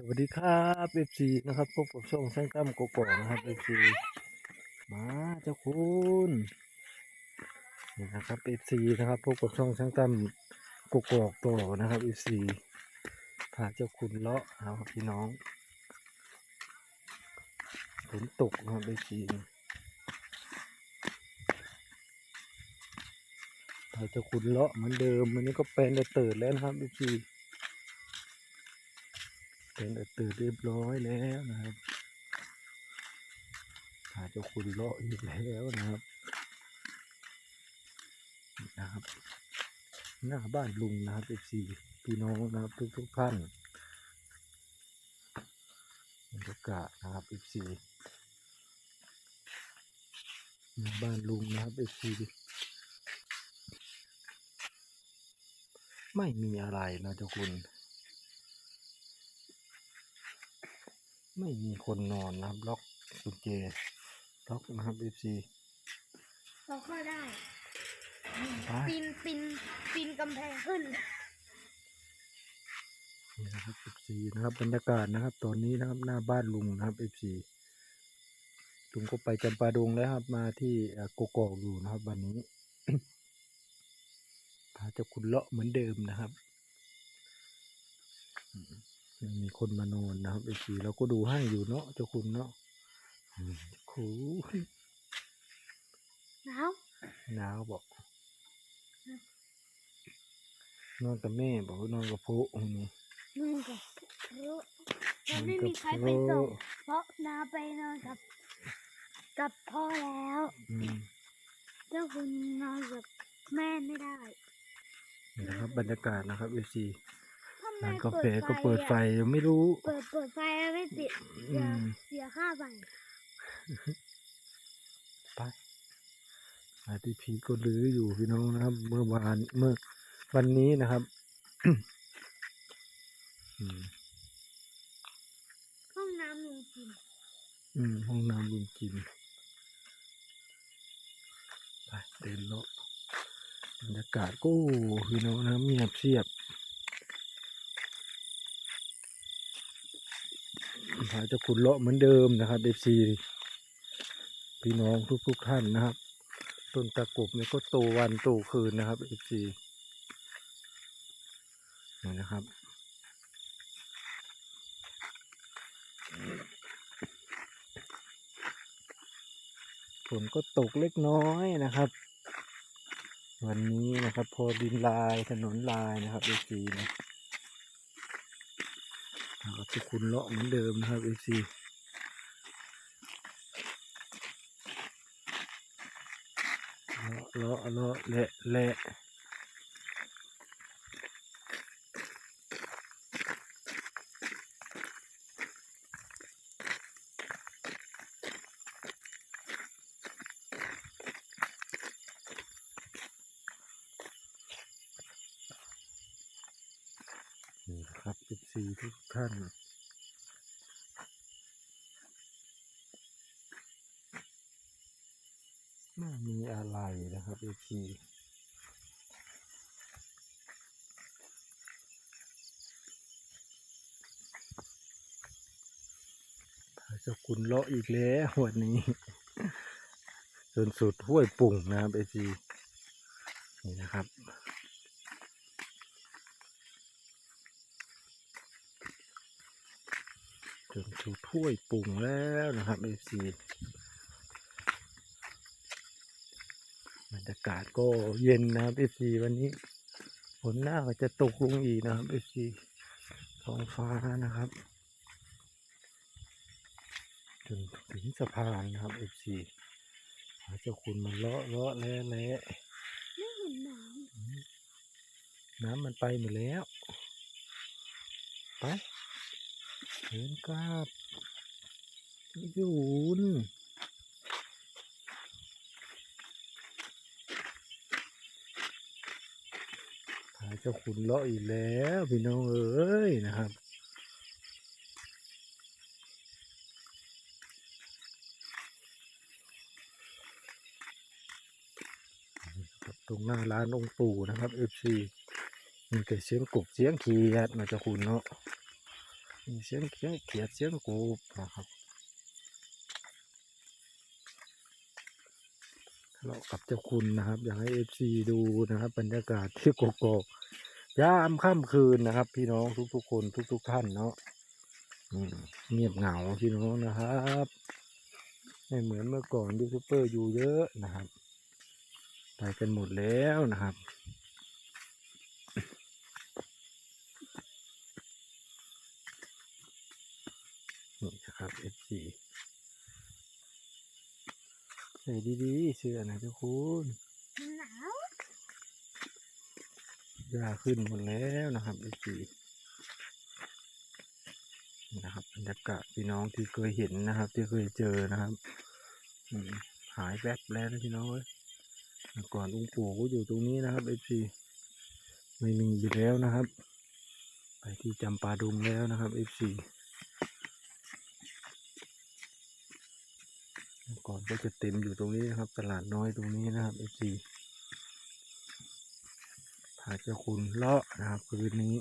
สวัสดีครับเอฟซีนะครับพบกับช่องช่างตั้มโกโก้นะครับเอฟซีมาเจ้าคุณนี่นะครับเอฟซีนะครับพบกับช่องช่างตั้มโกโก้ต่อนะครับเอฟซีพาเจ้าคุณเลาะนะครับพี่น้องฝนตกนะครับเอฟซีพาเจ้าคุณเลาะเหมือนเดิมวันนี้ก็เป็นเติร์ดแล้วนะครับเอฟซี เป็นตื่นเรียบร้อยแล้วนะครับ หาเจ้าคุณเลาะอีกแล้วนะครับนะครับ หน้าบ้านลุงนะครับเอฟซีพี่น้องนะครับ ทุกทุกท่านบรรยากาศนะครับเอฟซีหน้าบ้านลุงนะครับเอฟซีไม่มีอะไรนะเจ้าคุณ ไม่มีคนนอนนะครับ ล็อกกุญแจล็อกนะครับเอฟซีเราเข้าได้ไปปีนปีนปีนกำแพงขึ้นนี่นะครับเอฟซีนะครับบรรยากาศนะครับ ตอนนี้นะครับหน้าบ้านลุงนะครับเอฟซีลุงก็ไปจำปาดงแล้วครับ มาที่เอ่อโกกอกอยู่นะครับ วันนี้พาเจ้าคุณเลาะเหมือนเดิมนะครับอื มยังมีคนมานอนนะครับเอฟซีเราก็ดูให้อยู่เนาะเจ้าคุณเนาะอืมโอ้โหหนาวหนาวบอกนอนกับแม่บอกว่านอนกับพ่ออืมนู่นกับรู้มันไม่นอนกับมีใครไปพ่อส่งเพราะน้าไปนอนกับ กับพ่อแล้วอืมเจ้าคุณนอนกับแม่ไม่ได้นี่นะครับบรรยากาศนะครับเอฟซีถ้าแม่ ร้านกาแฟก็เปิดไฟอะยังไม่รู้ เปิดเปิดไฟแล้วไม่ติดอืเสียมเสียค่าไฟไปอาทีพีก็รื้ออยู่พี่น้องนะครับ เมื่อวานเมื่อวันนี้นะครับอืมห้องน้ำลุงจิมอืมห้องน้ำลุงจิมไปเดินเลาะบรรยากาศก็พี่น้องนะครับเงียบเชียบ พาเจะขุนเลาะเหมือนเดิมนะครับเอฟซีพี่น้องทุกๆท่านนะครับ ต้นตะกบนี่ก็โตวันโตคืนนะครับเอฟซีนี่นะครับฝนก็ตกเล็กน้อยนะครับ วันนี้นะครับ พอดินลายถนนลายนะครับเอซีนะ นะครับทุกคุณเลาะเหมือนเดิมนะครับเอซีเลาะเลาะเลาะเละเละนี่ครับเอ ซีทุกท่านไม่มีอะไรนะครับเอซีพาเจ้าคุณเลาะอีกแล้ววันนี้ จนสุดห้วยปุ่งนะครับไอซีนี่นะครับ จนสุดห้วยปุ่งแล้วนะครับไอซีบรรยากาศก็เย็นนะครับไอซีวันนี้ฝนหน้าก็จะตกลงอีกนะครับไอซีท้องฟ้านะครับจนถึงสะพานนะครับ FC หาเจ้าคุณมันเลาะเลาะแล้แล้ไม่เห็นหนาวน้ำมันไปหมดแล้ว ไป เดินกลับยุนหาเจ้าคุณเลาะอีกแล้วพี่น้องเอ้ยนะครับตรงหน้าร้านองค์ปู่นะครับ FC มีแต่เสียงกบเสียงขีดนะเจ้าคุณเนาะ มีเสียงเขียงเขียดเสียงกบนะครับทะเลาะกับเจ้าคุณนะครับ อยากให้เอฟซีดูนะครับ บรรยากาศที่กกอกยามค่ำคืนนะครับ พี่น้องทุกๆคนทุก ๆ ท่านเนาะเงียบเหงาพี่น้องนะครับไม่เหมือนเมื่อก่อนยูทูบเบอร์อยู่เยอะนะครับ ไปกันหมดแล้วนะครับ นะครับ F4 ใส่ดีๆเสื้อนะทุกคนมันหนาวหญ้าขึ้นหมดแล้วนะครับ F4 นี่นะครับบรรยากาศพี่น้องที่เคยเห็นนะครับ ที่เคยเจอนะครับหายแวบแล้วนะพี่น้องเอ้ยเมื่อก่อนองค์ปู่ก็อยู่ตรงนี้นะครับ F4 ไม่มีอยู่แล้วนะครับ ไปที่จำปาดุงแล้วนะครับ F4 เมื่อ ก่อนก็จะเต็มอยู่ตรงนี้นะครับ ตลาดน้อยตรงนี้นะครับ F4 พาเจ้าคุณเลาะนะครับคืนนี้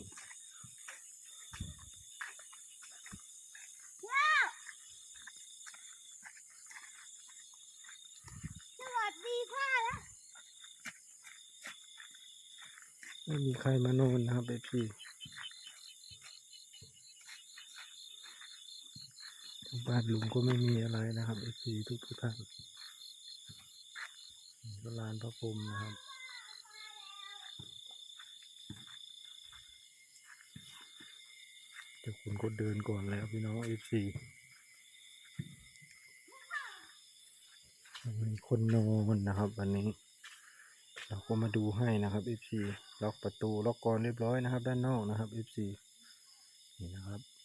สวัสดีพ่อแล้วไม่มีใครมานอนนะครับ F4 บ้านลุงก็ไม่มีอะไรนะครับ F4 ทุกทุกท่านก็ลานพระพรมนะครับเจ้าคุณก็เดินก่อนแล้วพี่น้อง F4 มีคนนอนนะครับวันนี้ เราก็มาดูให้นะครับ F4 ล็อกประตูล็อกกรอนเรียบร้อยนะครับ ด้านนอกนะครับ F4 นี่นะครับ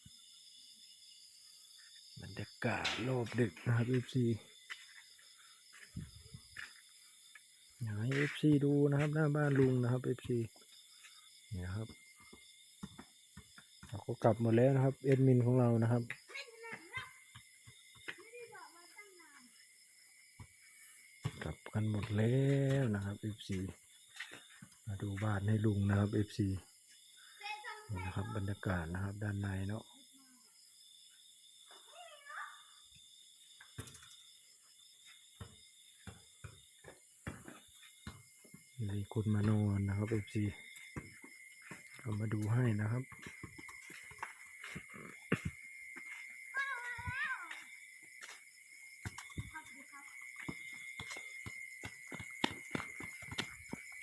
บรรยากาศโลบดึกนะครับ F4 อยากให้ F4 ดูนะครับ หน้าบ้านลุงนะครับ F4 นี่ครับเราก็กลับหมดแล้วนะครับเอดมินของเรานะครับกลับกันหมดแล้วนะครับ F4 มาดูบ้านให้ลุงนะครับ F4 นี่นะครับบรรยากาศนะครับด้านในเนาะ มีคนมานอนนะครับ F4 เอามาดูให้นะครับ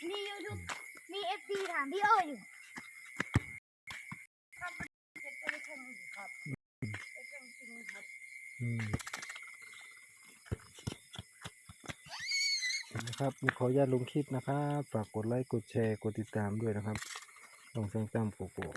มียูทูบมีเอฟซีถามพี่โออยู่ครับจะไปชมอยู่ครับไปชมจริงครับ อืม นะครับขออนุญาตลงคลิปนะครับ ฝากกดไลค์ กดแชร์ กดติดตามด้วยนะครับลองสร้างตามโกโก้